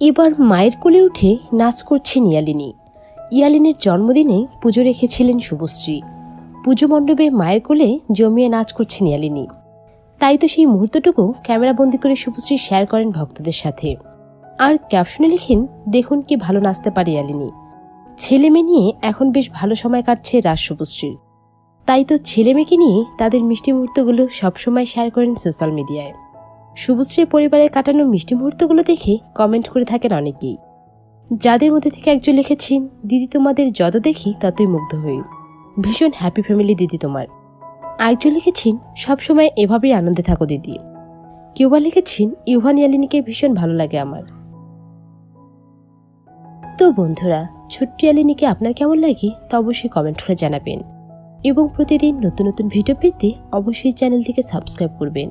এবার মায়ের কোলে উঠে নাচ করছেন ইয়ালিনী। ইয়ালিনীর জন্মদিনে পুজো রেখেছিলেন শুভশ্রী। পুজো মণ্ডপে মায়ের কোলে জমিয়ে নাচ করছেন ইয়ালিনী। তাই তো সেই মুহূর্তটুকু ক্যামেরাবন্দি করে শুভশ্রী শেয়ার করেন ভক্তদের সাথে। আর ক্যাপশনে লিখেন, দেখুন কি ভালো নাচতে পারে ইয়ালিনী। ছেলে মেয়ে নিয়ে এখন বেশ ভালো সময় কাটছে রাজ শুভশ্রীর তাই তো ছেলে মেয়েকে নিয়ে তাদের মিষ্টি মুহূর্তগুলো সবসময় শেয়ার করেন সোশ্যাল মিডিয়ায়। শুভশ্রীর পরিবারের কাটানো মিষ্টি মুহূর্তগুলো দেখে কমেন্ট করে থাকেন অনেকেই। যাদের মধ্যে থেকে একজন লিখেছেন, দিদি তোমাদের যত দেখি ততই মুগ্ধ হই। ভীষণ হ্যাপি ফ্যামিলি দিদি তোমার। আরেকজন লিখেছেন, সবসময় এভাবেই আনন্দে থাকো দিদি। কেউ বা লিখেছেন ইউভান ইয়ালিনীকে ভীষণ ভালো লাগে আমার। তো বন্ধুরা, ছোট্ট ইয়ালিনীকে আপনার কেমন লাগে তা অবশ্যই কমেন্ট করে জানাবেন। এবং প্রতিদিন নতুন নতুন ভিডিও পেতে অবশ্যই চ্যানেলটিকে সাবস্ক্রাইব করবেন।